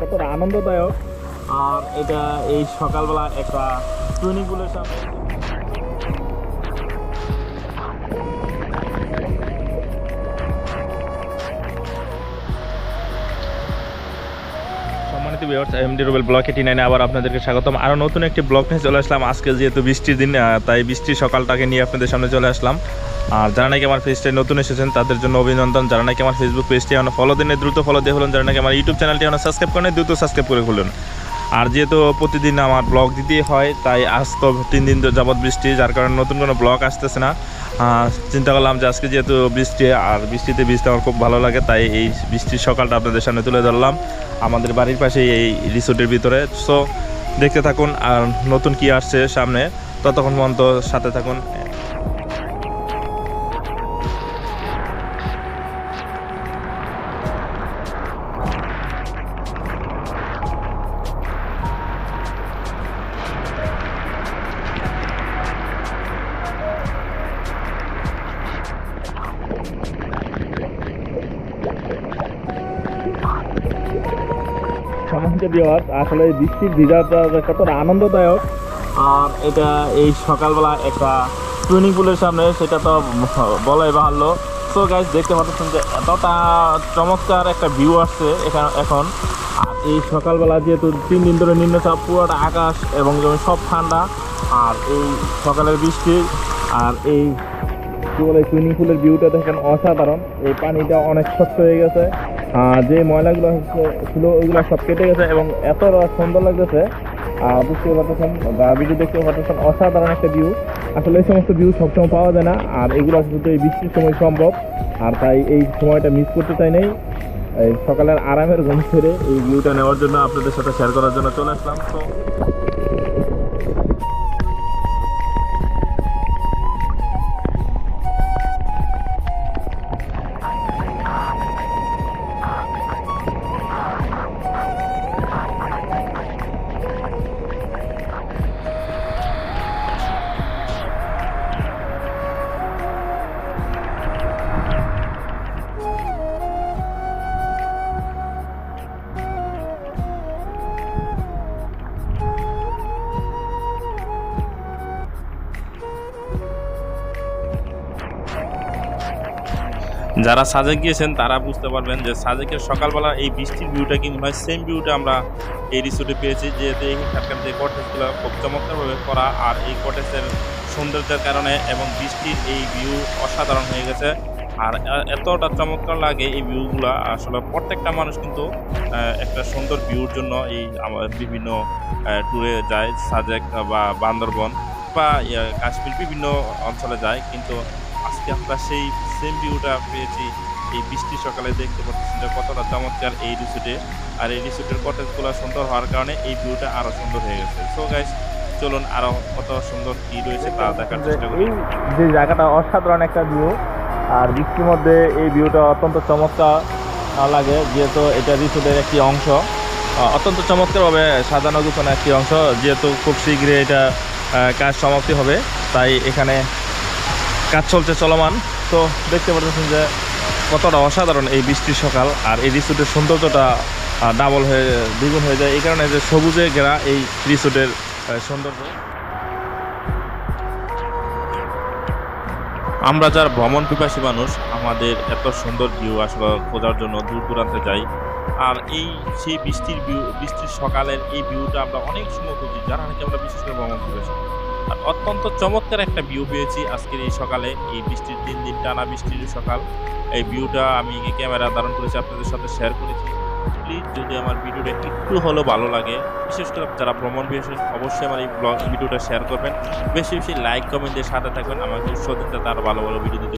কতটা আনন্দদায়ক। আর এটা এই সকালবেলা একটা সুইমিং সামনে। সম্মানিত ভিউয়ার্স এমডি রুবেল ব্লক এটি নাইনে আবার আপনাদেরকে স্বাগতম। আরও নতুন একটি ব্লগ নিয়ে চলে আসলাম। আজকে যেহেতু বৃষ্টির দিন তাই বৃষ্টির সকালটাকে নিয়ে আপনাদের সামনে চলে আসলাম। আর যারা নাকি আমার পেজটায় নতুন এসেছেন, তাদের জন্য অভিনন্দন। যারা নাকি আমার ফেসবুক পেজটি এখন ফলো দিনে দ্রুত ফলো দিয়ে হলেন। যারা নাকি আমার ইউটিউব চ্যানেলটি এখন সাবস্ক্রাইব করেন দ্রুত সাবস্ক্রাইব করে খুলুন আর যেহেতু প্রতিদিন আমার ব্লগ দিতেই হয়, তাই আজ তো তিন দিন যাবৎ বৃষ্টি, যার কারণে নতুন কোনো ব্লগ আসতেছে না। চিন্তা করলাম যে আজকে যেহেতু বৃষ্টি, আর বৃষ্টিতে ভিজতে আমার খুব ভালো লাগে, তাই এই বৃষ্টির সকালটা আপনাদের সামনে তুলে ধরলাম। আমাদের বাড়ির পাশেই এই রিসোর্টের ভিতরে। সো দেখতে থাকুন, আর নতুন কি আসছে সামনে, ততক্ষণ পর্যন্ত সাথে থাকুন। সম্মানিত বিহার আসলে বৃষ্টির ভিজাটা কতটা আনন্দদায়ক। আর এটা এই সকালবেলা একটা সুইমিং পুলের সামনে, সেটা তো বলাই বাহাল্য। সো গাইজ দেখতে পাচ্ছেন যে এতটা চমৎকার একটা ভিউ আসছে এখানে এখন। আর এই সকালবেলা যেহেতু তিন দিন ধরে নিম্নচাপ, পুরোটা আকাশ এবং যেমন সব ঠান্ডা। আর এই সকালের বৃষ্টি, আর এই কি বলে সুইমিং পুলের ভিউটা দেখেন অসাধারণ। এই পানিটা অনেক স্বচ্ছ হয়ে গেছে। যে ময়লাগুলো ছিল, ওইগুলো সব কেটে গেছে এবং এত সুন্দর লাগতেছে। বুঝতে পারতেছেন, বা ভিডিও দেখতে পারতেছেন, অসাধারণ একটা ভিউ আসলে এই সমস্ত ভিউ সবসময় পাওয়া যায় না, আর এগুলো শুধু এই বৃষ্টির সময় সম্ভব। আর তাই এই সময়টা মিস করতে চাই নাই। এই সকালের আরামের ঘুম ছেড়ে এই ভিউটা নেওয়ার জন্য আপনাদের সাথে শেয়ার করার জন্য চলে আসলাম। তো যারা সাজেক গিয়েছেন, তারা বুঝতে পারবেন যে সাজেকের সকালবেলা এই বৃষ্টির ভিউটা কিন্তু হয় সেম ভিউটা আমরা এই রিসোর্টে পেয়েছি, যেহেতু এইখানকার যে কটেজগুলো খুব চমৎকারভাবে করা আর এই কটেজের সৌন্দর্যের কারণে এবং বৃষ্টির এই ভিউ অসাধারণ হয়ে গেছে। আর এতটা চমৎকার লাগে এই ভিউগুলো আসলে প্রত্যেকটা মানুষ কিন্তু একটা সুন্দর ভিউর জন্য এই বিভিন্ন ট্যুরে যায়, সাজেক বা বান্দরবন বা কাশ্মীর বিভিন্ন অঞ্চলে যায়। কিন্তু আজকে আমরা সেই সেম ভিউটা পেয়েছি। এই বৃষ্টি সকালে দেখতে পাচ্ছি যে কতটা চমৎকার এই রিসোর্টে। আর এই রিসোর্টের কটেজগুলো সুন্দর হওয়ার কারণে এই ভিউটা আরও সুন্দর হয়ে গেছে। সো গাইস চলুন আরও কত সুন্দর কি রয়েছে তা দেখার চেষ্টা করি। যে জায়গাটা অসাধারণ একটা ভিউ আর বৃষ্টির মধ্যে এই ভিউটা অত্যন্ত চমৎকার লাগে যেহেতু এটা রিসোর্টের একটি অংশ। অত্যন্ত চমৎকারভাবে সাজানো গুছানো একটি অংশ যেহেতু খুব শীঘ্রই এটা কাজ সমাপ্তি হবে তাই এখানে কাজ চলছে চলমান। তো দেখতে পাচ্ছেন যে কতটা অসাধারণ এই বৃষ্টির সকাল, আর এই রিসোর্টের সৌন্দর্যটা ডাবল হয়ে, দ্বিগুণ হয়ে যায়। এই কারণে যে সবুজে ঘেরা এই রিসোর্টের সৌন্দর্য। আমরা যার ভ্রমণ পিপাসী মানুষ, আমাদের এত সুন্দর ভিউ আসলে খোঁজার জন্য দূর দূরান্তে যাই। আর এই সেই বৃষ্টির ভিউ বৃষ্টির সকালের এই ভিউটা আমরা অনেক সময় খুঁজি, যারা নাকি আমরা বিশেষ করে ভ্রমণ পিপাসী। আর অত্যন্ত চমৎকার একটা ভিউ পেয়েছি আজকের এই সকালে। এই বৃষ্টির তিন দিন টানা বৃষ্টির সকাল। এই ভিউটা আমি ক্যামেরা ধারণ করেছি আপনাদের সাথে শেয়ার করেছি। প্লিজ যদি আমার ভিডিওটা একটু হলেও ভালো লাগে, বিশেষ করে যারা ভ্রমণ বিশেষ, অবশ্যই আমার এই ব্লগ ভিডিওটা শেয়ার করবেন। বেশি বেশি লাইক কমেন্ট দিয়ে সাথে থাকবেন। আমাকে উৎসাহ দিতে তার ভালো ভালো ভিডিও দিতে